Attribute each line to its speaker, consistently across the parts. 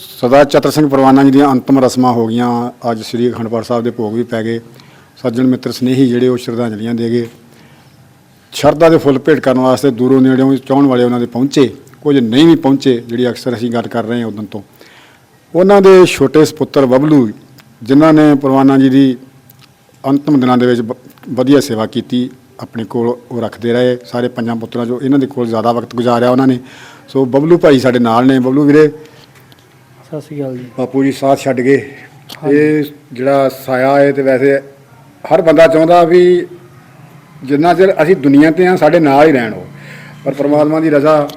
Speaker 1: ਸਰਦਾਰ ਚਤਰ ਸਿੰਘ ਪਰਵਾਨਾ ਜੀ ਦੀਆਂ ਅੰਤਮ ਰਸਮਾਂ ਹੋ ਗਈਆਂ। ਅੱਜ ਸ੍ਰੀ ਅਖੰਡ ਪਾਠ ਸਾਹਿਬ ਦੇ ਭੋਗ ਵੀ ਪੈ ਗਏ। ਸੱਜਣ ਮਿੱਤਰ ਸਨੇਹੀ ਜਿਹੜੇ ਉਹ ਸ਼ਰਧਾਂਜਲੀਆਂ ਦੇ ਗਏ। ਸ਼ਰਧਾ ਦੇ ਫੁੱਲ ਭੇਟ ਕਰਨ ਵਾਸਤੇ ਦੂਰੋਂ ਨੇੜਿਓਂ ਚਾਹਣ ਵਾਲੇ ਉਹਨਾਂ ਦੇ ਪਹੁੰਚੇ। ਕੁਝ ਨਹੀਂ ਵੀ ਪਹੁੰਚੇ, ਜਿਹੜੀ ਅਕਸਰ ਅਸੀਂ ਗੱਲ ਕਰ ਰਹੇ ਹਾਂ ਉਦੋਂ ਤੋਂ। ਉਹਨਾਂ ਦੇ ਛੋਟੇ ਸੁਪੁੱਤਰ ਬਬਲੂ ਜਿਨ੍ਹਾਂ ਨੇ ਪਰਵਾਨਾ ਜੀ ਦੀ ਅੰਤਮ ਦਿਨਾਂ ਦੇ ਵਿੱਚ ਵਧੀਆ ਸੇਵਾ ਕੀਤੀ, ਆਪਣੇ ਕੋਲ ਉਹ ਰੱਖਦੇ ਰਹੇ। ਸਾਰੇ ਪੰਜਾਂ ਪੁੱਤਰਾਂ ਜੋ ਇਹਨਾਂ ਦੇ ਕੋਲ ਜ਼ਿਆਦਾ ਵਕਤ ਗੁਜ਼ਾਰਿਆ ਉਹਨਾਂ ਨੇ। ਸੋ ਬਬਲੂ ਭਾਈ ਸਾਡੇ ਨਾਲ ਨੇ। ਬਬਲੂ ਵੀਰੇ
Speaker 2: ਸਤਿ ਸ਼੍ਰੀ ਅਕਾਲ ਜੀ।
Speaker 1: ਬਾਪੂ ਜੀ ਸਾਥ ਛੱਡ ਗਏ ਇਹ ਜਿਹੜਾ ਸਾਇਆ ਹੈ ਤੇ ਵੈਸੇ ਹਰ ਬੰਦਾ ਚਾਹੁੰਦਾ ਵੀ ਜਿੰਨਾ ਚਿਰ ਅਸੀਂ ਦੁਨੀਆ ਤੇ ਆ ਸਾਡੇ ਨਾਲ ਹੀ ਰਹਿਣ ਉਹ। ਪਰ ਪਰਮਾਤਮਾ ਦੀ ਰਜ਼ਾ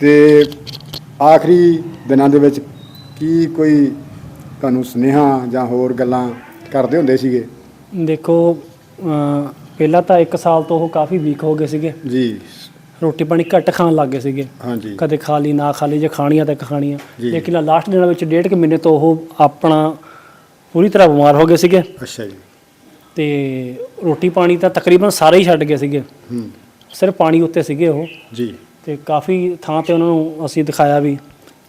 Speaker 1: ਤੇ ਆਖਰੀ ਦਿਨਾਂ ਦੇ ਵਿੱਚ ਕੀ ਕੋਈ ਤੁਹਾਨੂੰ ਸੁਨੇਹਾ ਜਾਂ ਹੋਰ ਗੱਲਾਂ ਕਰਦੇ ਹੁੰਦੇ ਸੀਗੇ?
Speaker 2: ਦੇਖੋ ਪਹਿਲਾਂ ਤਾਂ 1 ਸਾਲ ਤੋਂ ਉਹ ਕਾਫੀ ਵੀਕ ਹੋ ਗਏ ਸੀਗੇ।
Speaker 1: ਜੀ।
Speaker 2: ਰੋਟੀ ਪਾਣੀ ਘੱਟ ਖਾਣ ਲੱਗ ਗਏ ਸੀਗੇ।
Speaker 1: ਹਾਂਜੀ।
Speaker 2: ਕਦੇ ਖਾ ਲਈ ਨਾ ਖਾ ਲਈ ਜੇ ਖਾਣੀਆਂ ਤਾਂ ਖਾਣੀਆਂ।
Speaker 1: ਜੀ।
Speaker 2: ਲੇਕਿਨ ਲਾਸਟ ਦਿਨਾਂ ਵਿੱਚ ਡੇਢ ਕੁ ਮਹੀਨੇ ਤੋਂ ਉਹ ਆਪਣਾ ਪੂਰੀ ਤਰ੍ਹਾਂ ਬਿਮਾਰ ਹੋ ਗਏ ਸੀਗੇ।
Speaker 1: ਅੱਛਾ ਜੀ।
Speaker 2: ਤੇ ਰੋਟੀ ਪਾਣੀ ਤਾਂ ਤਕਰੀਬਨ ਸਾਰੇ ਹੀ ਛੱਡ ਗਏ ਸੀਗੇ।
Speaker 1: ਹੂੰ।
Speaker 2: ਸਿਰਫ ਪਾਣੀ ਉੱਤੇ ਸੀਗੇ ਉਹ।
Speaker 1: ਜੀ।
Speaker 2: ਤੇ ਕਾਫੀ ਥਾਂ ਤੇ ਉਹਨਾਂ ਨੂੰ ਅਸੀਂ ਦਿਖਾਇਆ ਵੀ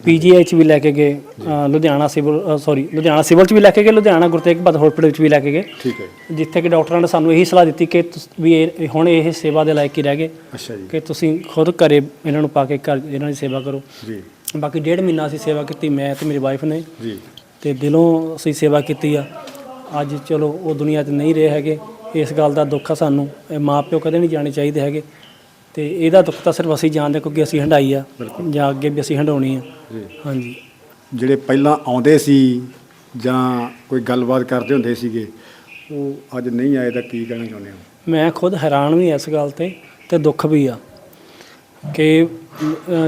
Speaker 2: ਪੀਜੀਆਈ ਚ ਵੀ ਲੈ ਕੇ ਗਏ ਅ, Ludhiana civil sorry Ludhiana civil ਚ ਵੀ ਲੈ ਕੇ ਗਏ ਲੁਧਿਆਣਾ ਗੁਰੂ ਤੇਗ ਬਹਾਦਰ ਹਸਪੀਟਲ ਵਿੱਚ ਵੀ ਲੈ ਕੇ ਗਏ।
Speaker 1: ਠੀਕ ਹੈ
Speaker 2: ਜਿੱਥੇ ਕਿ ਡਾਕਟਰਾਂ ਨੇ ਸਾਨੂੰ ਇਹੀ ਸਲਾਹ ਦਿੱਤੀ ਕਿ ਤੁਸ- ਵੀ ਇਹ ਹੁਣ ਇਹ ਸੇਵਾ ਦੇ ਲਾਇਕ ਹੀ ਰਹਿ ਗਏ।
Speaker 1: ਅੱਛਾ ਜੀ।
Speaker 2: ਕਿ ਤੁਸੀਂ ਖੁਦ ਘਰੇ ਇਹਨਾਂ ਨੂੰ ਪਾ ਕੇ ਘਰ ਇਹਨਾਂ ਦੀ ਸੇਵਾ ਕਰੋ।
Speaker 1: ਜੀ।
Speaker 2: ਬਾਕੀ ਡੇਢ ਮਹੀਨਾ ਅਸੀਂ ਸੇਵਾ ਕੀਤੀ ਮੈਂ ਤੇ ਮੇਰੀ ਵਾਈਫ ਨੇ।
Speaker 1: ਜੀ।
Speaker 2: ਤੇ ਦਿਲੋਂ ਅਸੀਂ ਸੇਵਾ ਕੀਤੀ ਆ। ਅੱਜ ਚਲੋ ਉਹ ਦੁਨੀਆ 'ਤੇ ਨਹੀਂ ਰਹੇ ਹੈਗੇ। ਇਸ ਗੱਲ ਦਾ ਦੁੱਖ ਆ ਸਾਨੂੰ। ਇਹ ਮਾਂ ਪਿਓ ਕਦੇ ਨਹੀਂ ਜਾਣੇ ਚਾਹੀਦੇ ਹੈਗੇ। ਤੇ ਇਹਦਾ ਦੁੱਖ ਤਾਂ ਸਿਰਫ ਅਸੀਂ ਜਾਣਦੇ ਕਿਉਂਕਿ ਅਸੀਂ ਹੰਡਾਈ ਆ ਜਾਂ ਅੱਗੇ ਵੀ ਅਸੀਂ ਹੰਡਾਉਣੀ ਆ।
Speaker 1: ਜੀ।
Speaker 2: ਹਾਂਜੀ।
Speaker 1: ਜਿਹੜੇ ਪਹਿਲਾਂ ਆਉਂਦੇ ਸੀ ਜਾਂ ਕੋਈ ਗੱਲਬਾਤ ਕਰਦੇ ਹੁੰਦੇ ਸੀਗੇ ਉਹ ਅੱਜ ਨਹੀਂ ਆਏ ਤਾਂ ਕੀ ਕਹਿਣਾ ਚਾਹੁੰਦੇ ਹੋ?
Speaker 2: ਮੈਂ ਖੁਦ ਹੈਰਾਨ ਵੀ ਇਸ ਗੱਲ ਤੇ ਤੇ ਦੁੱਖ ਵੀ ਆ ਕਿ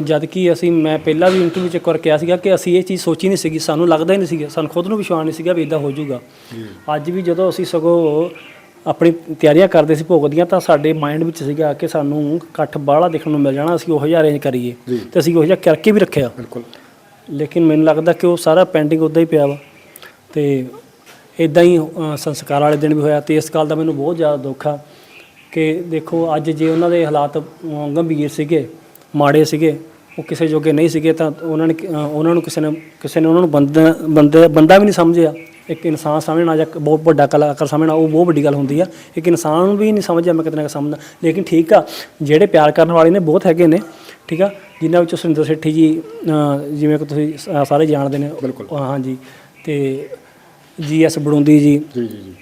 Speaker 2: ਜਦ ਕਿ ਅਸੀਂ ਮੈਂ ਪਹਿਲਾਂ ਵੀ ਇੰਟਰਵਿਊ ਚ ਇੱਕ ਵਾਰ ਕਿਹਾ ਸੀਗਾ ਕਿ ਅਸੀਂ ਇਹ ਚੀਜ਼ ਸੋਚੀ ਨਹੀਂ ਸੀਗੀ ਸਾਨੂੰ ਲੱਗਦਾ ਹੀ ਨਹੀਂ ਸੀਗਾ ਸਾਨੂੰ ਖੁਦ ਨੂੰ ਵਿਸ਼ਵਾਸ ਨਹੀਂ ਸੀਗਾ ਵੀ ਇਦਾਂ ਹੋ ਜਾਊਗਾ। ਅੱਜ ਵੀ ਜਦੋਂ ਅਸੀਂ ਸਗੋਂ ਆਪਣੀ ਤਿਆਰੀਆਂ ਕਰਦੇ ਸੀ ਭੋਗ ਦੀਆਂ ਤਾਂ ਸਾਡੇ ਮਾਈਂਡ ਵਿੱਚ ਸੀਗਾ ਕਿ ਸਾਨੂੰ ਇਕੱਠ ਬਾਹਲਾ ਦੇਖਣ ਨੂੰ ਮਿਲ ਜਾਣਾ ਅਸੀਂ ਉਹੋ ਜਿਹਾ ਅਰੇਂਜ ਕਰੀਏ। ਤੇ ਅਸੀਂ ਉਹੋ ਜਿਹਾ ਕਰਕੇ ਵੀ ਰੱਖਿਆ।
Speaker 1: ਬਿਲਕੁਲ।
Speaker 2: ਲੇਕਿਨ ਮੈਨੂੰ ਲੱਗਦਾ ਕਿ ਉਹ ਸਾਰਾ ਪੈਂਡਿੰਗ ਉਦਾਂ ਹੀ ਪਿਆ ਵਾ। ਤੇ ਇਦਾਂ ਹੀ ਸੰਸਕਾਰ ਵਾਲੇ ਦਿਨ ਵੀ ਹੋਇਆ ਤੇ ਇਸ ਗੱਲ ਦਾ ਮੈਨੂੰ ਬਹੁਤ ਜ਼ਿਆਦਾ ਦੁੱਖ ਆ ਕਿ ਦੇਖੋ ਅੱਜ ਜੇ ਉਹਨਾਂ ਦੇ ਹਾਲਾਤ ਗੰਭੀਰ ਸੀਗੇ ਮਾੜੇ ਸੀਗੇ ਉਹ ਕਿਸੇ ਜੋਗੇ ਨਹੀਂ ਸੀਗੇ ਤਾਂ ਉਹਨਾਂ ਨੇ ਉਹਨਾਂ ਨੂੰ ਕਿਸੇ ਨੇ ਕਿਸੇ ਨੇ ਉਹਨਾਂ ਨੂੰ ਬੰਦੇ ਬੰਦਾ ਵੀ ਨਹੀਂ ਸਮਝਿਆ। ਇੱਕ ਇਨਸਾਨ ਸਮਝਣਾ ਜਾਂ ਇੱਕ ਬਹੁਤ ਵੱਡਾ ਕਲਾਕਾਰ ਸਮਝਣਾ ਉਹ ਬਹੁਤ ਵੱਡੀ ਗੱਲ ਹੁੰਦੀ ਆ। ਇੱਕ ਇਨਸਾਨ ਨੂੰ ਵੀ ਨਹੀਂ ਸਮਝਿਆ ਮੈਂ ਕਿਤੇ ਨਾ ਕਿਤੇ ਸਮਝਦਾ। ਲੇਕਿਨ ਠੀਕ ਆ ਜਿਹੜੇ ਪਿਆਰ ਕਰਨ ਵਾਲੇ ਨੇ ਬਹੁਤ ਹੈਗੇ ਨੇ ਠੀਕ ਆ? ਜਿਨ੍ਹਾਂ ਵਿੱਚੋਂ ਸੁਰਿੰਦਰ ਸੇਠੀ ਜੀ ਜਿਵੇਂ ਕਿ ਤੁਸੀਂ ਸ- ਸਾਰੇ ਜਾਣਦੇ ਨੇ। ਹਾਂਜੀ। ਤੇ ਜੀ ਐਸ ਬੜੁੰਦੀ ਜੀ
Speaker 1: ਜੀ ਜੀ ਜੀ।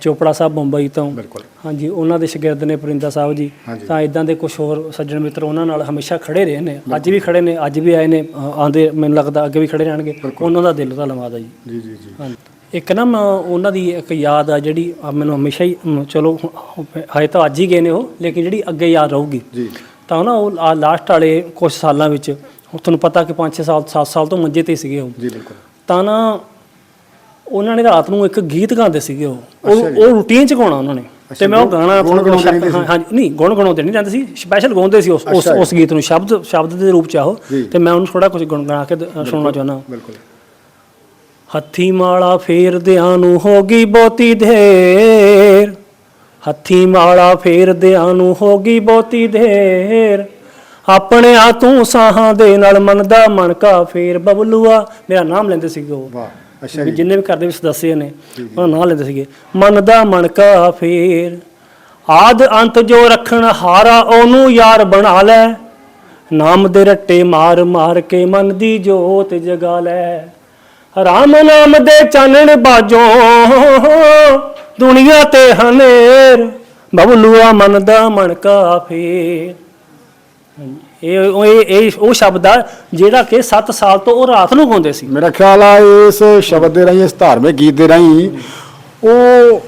Speaker 2: ਚੋਪੜਾ ਸਾਹਿਬ ਬੰਬਈ ਤੋਂ।
Speaker 1: ਬਿਲਕੁਲ।
Speaker 2: ਹਾਂਜੀ ਉਹਨਾਂ ਦੇ ਸ਼ਾਗਿਰਦ ਨੇ ਪਰਿੰਦਾ ਸਾਹਿਬ ਜੀ।
Speaker 1: ਹਾਂਜੀ।
Speaker 2: ਤਾਂ ਇਦਾਂ ਦੇ ਕੁਝ ਹੋਰ ਸੱਜਣ ਮਿੱਤਰ ਉਹਨਾਂ ਨਾਲ ਹਮੇਸ਼ਾ ਖੜੇ ਰਹੇ ਨੇ। ਅੱਜ ਵੀ ਖੜੇ ਨੇ ਅੱਜ ਵੀ ਆਏ ਨੇ ਅ, ਆਉਂਦੇ ਮੈਨੂੰ ਲੱਗਦਾ ਅੱਗੇ ਵੀ ਖੜੇ ਰਹਿਣਗੇ। ਉਹਨਾਂ ਦਾ ਦਿਲ ਧੰਨਵਾਦ ਆ ਜੀ।
Speaker 1: ਜੀ ਜੀ ਜੀ।
Speaker 2: ਹਾਂਜੀ। ਇੱਕ ਨਾ ਮੈਂ ਉਹਨਾਂ ਦੀ ਇੱਕ ਯਾਦ ਆ ਜਿਹੜੀ ਆ ਮੈਨੂੰ ਹਮੇਸ਼ਾ ਹੀ ਮ, ਚਲੋ ਹਜੇ ਤਾਂ ਅੱਜ ਹੀ ਗਏ ਨੇ ਉਹ ਲੇਕਿਨ ਜਿਹੜੀ ਅੱਗੇ ਯਾਦ ਰਹੂਗੀ।
Speaker 1: ਜੀ।
Speaker 2: ਤਾਂ ਨਾ ਉਹ ਲਾਸਟ ਵਾਲੇ ਕੁਝ ਸਾਲਾਂ ਵਿੱਚ ਹੁਣ ਤੁਹਾਨੂੰ ਪਤਾ ਕਿ 5-6 ਸਾਲ 7 ਸਾਲ ਤੋਂ ਮੰਜੇ ਤੇ ਹੀ ਸੀਗੇ ਉਹ।
Speaker 1: ਜੀ ਬਿਲਕੁਲ।
Speaker 2: ਤਾਂ ਨਾ ਉਹਨਾਂ ਨੇ ਰਾਤ ਨੂੰ ਇੱਕ ਗੀਤ ਗਾਉਂਦੇ ਸੀਗੇ ਉਹ। ਉਹ। ਉਹ ਰੂਟੀਨ ਚ ਗਾਉਣਾ ਉਹਨਾਂ ਨੇ। ਤੇ ਮੈਂ ਉਹ ਗਾਣਾ
Speaker 1: ਗੁਣ ਗਾਉਂਦੇ ਰਹਿੰਦੇ ਸੀ?
Speaker 2: ਹਾਂਜੀ ਨਹੀਂ ਗੁਣ ਗਾਉਂਦੇ ਨਹੀਂ ਜਾਂਦੇ ਸੀ ਸਪੈਸ਼ਲ ਗਾਉਂਦੇ ਸੀ ਉਸ ਉਸ
Speaker 1: ਅੱਛਾ ਜੀ।
Speaker 2: ਉਸ ਗੀਤ ਨੂੰ ਸ਼ਬਦ ਸ਼ਬਦ ਦੇ ਰੂਪ ਚ ਆਹੋ
Speaker 1: ਜੀ।
Speaker 2: ਤੇ ਮੈਂ ਉਹਨੂੰ ਥੋੜਾ ਕੁਝ ਗੁਣਗੁਣਾ ਕੇ ਦ- ਸੁਣਾਉਣਾ ਚਾਹੁੰਦਾ।
Speaker 1: ਬਿਲਕੁਲ।
Speaker 2: ਹੱਥੀ ਮਾਲਾ ਫੇਰਦਿਆਂ ਨੂੰ ਹੋ ਗਈ ਬਹੁਤੀ ਦੇਰ। ਹੱਥੀ ਮਾਲਾ ਫੇਰਦਿਆਂ ਨੂੰ ਹੋ ਗਈ ਬਹੁਤੀ ਦੇਰ। ਆਪਣੇ ਆ ਤੂੰ ਸਾਹਾਂ ਦੇ ਨਾਲ ਮਨ ਦਾ ਮਨ ਕਾ ਫੇਰ ਬਬਲੂਆ। ਮੇਰਾ ਨਾਮ ਲੈਂਦੇ ਸੀਗੇ ਉਹ।
Speaker 1: ਵਾਹ ਅੱਛਾ ਜੀ।
Speaker 2: ਜਿੰਨੇ ਵੀ ਘਰ ਦੇ ਵਿੱਚ ਸਦੱਸਿਆ ਨੇ ਉਹਨਾਂ ਨਾਂ ਲੈਂਦੇ ਸੀਗੇ। ਮਨ ਦਾ ਮਨ ਕਾ ਫੇਰ। ਆਦ ਅੰਤ ਜੋ ਰੱਖਣ ਹਾਰਾ ਉਹਨੂੰ ਯਾਰ ਬਣਾ ਲੈ। ਨਾਮ ਦੇ ਰੱਟੇ ਮਾਰ ਮਾਰ ਕੇ ਮਨ ਦੀ ਜੋਤ ਜਗਾ ਲੈ। ਰਾਮ ਨਾਮ ਦੇ ਚਾਨਣ ਬਾਜੋਂ ਦੁਨੀਆ ਤੇ ਹਨੇਰ ਬਬਲੂਆ ਮਨ ਦਾ ਮਨ ਕਾ ਫੇਰ ਇਹ ਉਹ ਇਹ ਇਹ ਉਹ ਸ਼ਬਦ ਆ ਜਿਹੜਾ ਕਿ 7 ਸਾਲ ਤੋਂ ਉਹ ਰਾਤ ਨੂੰ ਗਾਉਂਦੇ ਸੀ।
Speaker 1: ਮੇਰਾ ਖਿਆਲ ਆ ਇਸ ਸ਼ਬਦ ਦੇ ਰਾਹੀਂ ਇਸ ਧਾਰਮਿਕ ਗੀਤ ਦੇ ਰਾਹੀਂ ਉਹ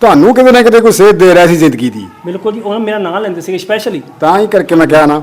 Speaker 1: ਤੁਹਾਨੂੰ ਕਿਤੇ ਨਾ ਕਿਤੇ ਕੋਈ ਸੇਧ ਦੇ ਰਿਹਾ ਸੀ ਜ਼ਿੰਦਗੀ ਦੀ।
Speaker 2: ਬਿਲਕੁਲ ਜੀ ਉਹਨਾਂ ਮੇਰਾ ਨਾਂ ਲੈਂਦੇ ਸੀ ਸਪੈਸ਼ਲੀ
Speaker 1: ਤਾਂ ਹੀ ਕਰਕੇ ਮੈਂ ਕਿਹਾ ਨਾ।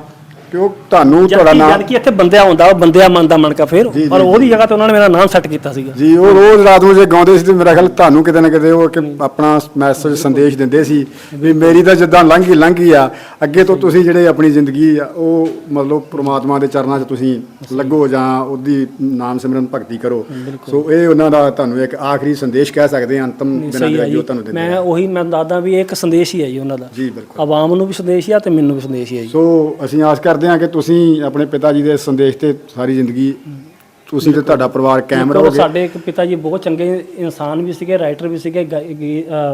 Speaker 1: ਕਿ ਉਹ ਤੁਹਾਨੂੰ ਤੁਹਾਡਾ
Speaker 2: ਜਦ
Speaker 1: ਨਾਮ
Speaker 2: ਕਿ ਇੱਥੇ ਬੰਦਿਆ ਹੁੰਦਾ ਉਹ ਬੰਦਿਆ ਮਨ ਦਾ ਮਨ ਕਾ ਫੇਰ ਪਰ ਉਹਦੀ ਜਗ੍ਹਾ ਤੇ ਉਹਨਾਂ ਨੇ ਮੇਰਾ ਨਾਮ ਸੈੱਟ ਕੀਤਾ ਸੀਗਾ।
Speaker 1: ਜੀ ਉਹ ਰੋਜ਼ ਰਾਤ ਨੂੰ ਜੇ ਗਾਉਂਦੇ ਸੀ ਤੇ ਮੇਰਾ ਖਿਆਲ ਤੁਹਾਨੂੰ ਕਿਤੇ ਨਾ ਕਿਤੇ ਉਹ ਇੱਕ ਆਪਣਾ ਮੈਸੇਜ ਸੰਦੇਸ਼ ਦਿੰਦੇ ਸੀ ਵੀ ਮੇਰੀ ਤਾਂ ਜਿੱਦਾਂ ਲੰਘ ਲੰਘ ਆ। ਅੱਗੇ ਤੋਂ ਤੁਸੀਂ ਜਿਹੜੇ ਆਪਣੀ ਜ਼ਿੰਦਗੀ ਆ ਉਹ ਮਤਲਬ ਪ੍ਰਮਾਤਮਾ ਦੇ ਚਰਨਾਂ 'ਚ ਤੁਸੀਂ ਲੱਗੋ ਜਾਂ ਉਹਦੀ ਨਾਮ ਸਿਮਰਨ ਭਗਤੀ ਕਰੋ। ਸੋ ਇਹ ਉਹਨਾਂ ਦਾ ਤੁਹਾਨੂੰ ਇੱਕ ਆਖਰੀ ਸੰਦੇਸ਼ ਕਹਿ ਸਕਦੇ ਹਾਂ ਅੰਤਮ
Speaker 2: ਸਹੀ
Speaker 1: ਦੇ
Speaker 2: ਜੀ।
Speaker 1: ਤੁਹਾਨੂੰ ਦਿੰਦੇ
Speaker 2: ਮੈਂ ਉਹੀ ਮੈਂ ਦੱਸਦਾ ਵੀ ਇਹ ਇੱਕ ਸੰਦੇਸ਼ ਹੀ ਹੈ ਜੀ ਉਹਨਾਂ ਦਾ।
Speaker 1: ਜੀ ਬਿਲਕੁਲ।
Speaker 2: ਆਵਾਮ ਨੂੰ ਵੀ ਸੰਦੇਸ਼ ਹੀ ਆ ਤੇ ਮੈਨੂੰ ਵੀ ਸੰਦੇਸ਼ ਹੀ ਹੈ ਜੀ।
Speaker 1: ਸੋ ਅਸੀਂ ਆਸ ਕਰਦੇ ਹਾਂ ਕਿ ਤੁਸੀਂ ਆਪਣੇ ਪਿਤਾ ਜੀ ਦੇ ਸੰਦੇਸ਼ ਤੇ ਸਾਰੀ ਜ਼ਿੰਦਗੀ ਤੁਸੀਂ ਤੇ ਤੁਹਾਡਾ ਪਰਿਵਾਰ ਕਾਇਮ ਰਹੋਗੇ।
Speaker 2: ਸਾਡੇ ਇੱਕ ਪਿਤਾ ਜੀ ਬਹੁਤ ਚੰਗੇ ਇਨਸਾਨ ਵੀ ਸੀਗੇ ਰਾਈਟਰ ਵੀ ਸੀਗੇ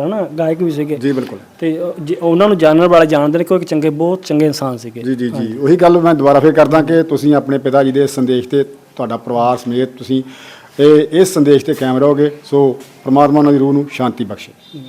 Speaker 2: ਹਨਾ ਗਾਇਕ ਵੀ ਸੀਗੇ।
Speaker 1: ਜੀ ਬਿਲਕੁਲ।
Speaker 2: ਤੇ ਉਹਨਾਂ ਨੂੰ ਜਾਣਨ ਵਾਲੇ ਜਾਣਦੇ ਨੇ ਕਿ ਉਹ ਇੱਕ ਚੰਗੇ ਬਹੁਤ ਚੰਗੇ ਇਨਸਾਨ ਸੀਗੇ।
Speaker 1: ਜੀ ਜੀ ਜੀ। ਉਹੀ ਗੱਲ ਮੈਂ ਦੁਬਾਰਾ ਫੇਰ ਕਰਦਾ ਕਿ ਤੁਸੀਂ ਆਪਣੇ ਪਿਤਾ ਜੀ ਦੇ ਸੰਦੇਸ਼ ਤੇ ਤੁਹਾਡਾ ਪਰਿਵਾਰ ਸਮੇਤ ਤੁਸੀਂ ਇਹ ਇਸ ਸੰਦੇਸ਼ ਤੇ ਕਾਇਮ ਰਹੋਗੇ। ਸੋ ਪ੍ਰਮਾਤਮਾ ਉਹਨਾਂ ਦੀ ਰੂਹ ਨੂੰ ਸ਼ਾਂਤੀ ਬਖਸ਼ੇ।